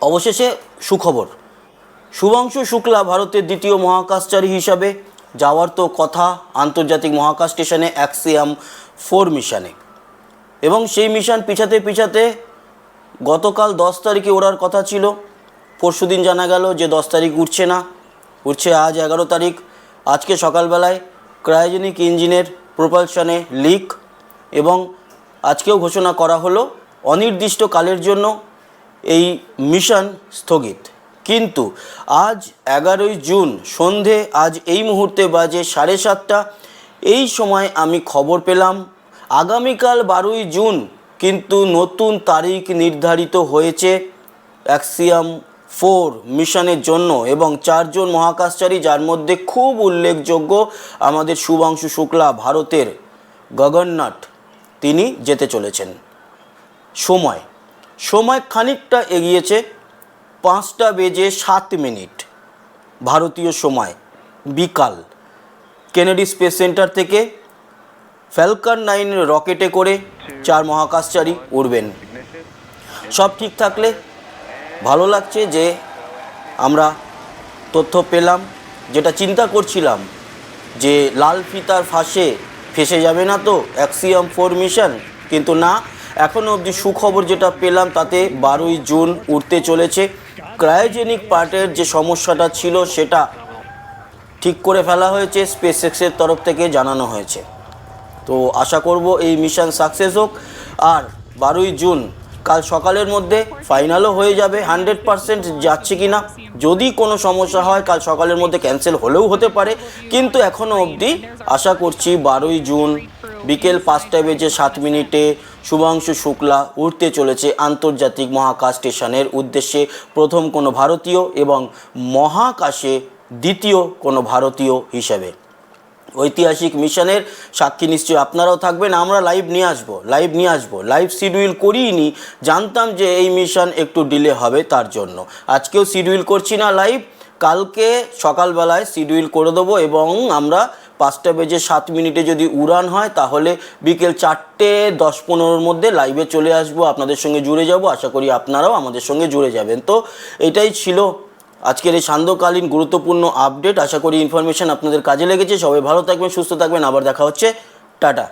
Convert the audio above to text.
অবশেষে সুখবর। শুভাংশু শুক্লা ভারতের দ্বিতীয় মহাকাশচারী হিসাবে যাওয়ার তো কথা আন্তর্জাতিক মহাকাশ স্টেশনে অ্যাক্সিয়াম ফোর মিশনে। এবং সেই মিশন পিছাতে পিছাতে গতকাল দশ তারিখে ওড়ার কথা ছিল। পরশুদিন জানা গেল যে দশ তারিখ উঠছে না। উঠছে আজ এগারো তারিখ। আজকে সকালবেলায় ক্রায়োজেনিক ইঞ্জিনের প্রপালশনে লিক এবং আজকেও ঘোষণা করা হলো। অনির্দিষ্টকালের জন্য এই মিশন স্থগিত। কিন্তু আজ এগারোই জুন সন্ধে আজ এই মুহূর্তে বাজে সাড়ে সাতটা। এই সময় আমি খবর পেলাম, আগামীকাল বারোই জুন কিন্তু নতুন তারিখ নির্ধারিত হয়েছে। অ্যাক্সিয়াম ফোর মিশনের জন্য এবং চারজন মহাকাশচারী যার মধ্যে খুব উল্লেখযোগ্য আমাদের শুভাংশু শুক্লা ভারতের গগন্নাথ, তিনি যেতে চলেছেন। সময় সময় খানিকটা এগিয়েছে পাঁচটা বেজে সাত মিনিট। ভারতীয় সময় বিকাল। কেনেডি স্পেস সেন্টার থেকে ফ্যালকন নাইন রকেটে করে চার মহাকাশচারী উড়বেন। সব ঠিক থাকলে ভালো লাগছে যে আমরা তথ্য পেলাম, যেটা চিন্তা করছিলাম যে লাল ফিতার ফাঁসে ফেসে যাবে না তো অ্যাক্সিয়াম ফোর মিশন, কিন্তু না এখনও অবধি সুখবর যেটা পেলাম তাতে বারোই জুন উঠতে চলেছে। ক্রায়োজেনিক পার্টের যে সমস্যাটা ছিল সেটা ঠিক করে ফেলা হয়েছে স্পেস এক্সের তরফ থেকে জানানো হয়েছে। তো আশা করব এই মিশন সাকসেস হোক। আর বারোই জুন কাল সকালের মধ্যে ফাইনালও হয়ে যাবে। হান্ড্রেড পারসেন্ট যাচ্ছে কি না যদি কোনো সমস্যা হয়, কাল সকালের মধ্যে ক্যান্সেল হলেও হতে পারে। কিন্তু এখনও অবধি আশা করছি বারোই জুন বিকেল পাঁচটা বেজে সাত মিনিটে শুভাংশু শুক্লা উঠতে চলেছে আন্তর্জাতিক মহাকাশ স্টেশনের উদ্দেশ্যে প্রথম কোনো ভারতীয় এবং মহাকাশে দ্বিতীয় কোনো ভারতীয় হিসেবে। ঐতিহাসিক মিশনের সাক্ষী নিশ্চয়ই আপনারাও থাকবেন, আমরা লাইভ নিয়ে আসব লাইভ নিয়ে আসব লাইভ শিডিউল করিনি, জানতাম যে এই মিশন একটু ডিলে হবে তার জন্য। আজকেও শিডিউল করছি না লাইভ কালকে সকালবেলায় শিডিউল করে দেবো এবং আমরা পাঁচটা বেজে সাত মিনিটে যদি উড়ান হয়, তাহলে বিকেল চারটে, দশ পনেরোর মধ্যে লাইভে চলে আসব, আপনাদের সঙ্গে জুড়ে যাব, আশা করি আপনারাও আমাদের সঙ্গে জুড়ে যাবেন। তো এটাই ছিল আজকের এই সান্ধ্যকালীন গুরুত্বপূর্ণ আপডেট আশা করি ইনফরমেশান আপনাদের কাজে লেগেছে। সবাই ভালো থাকবেন, সুস্থ থাকবেন। আবার দেখা হচ্ছে। টাটা।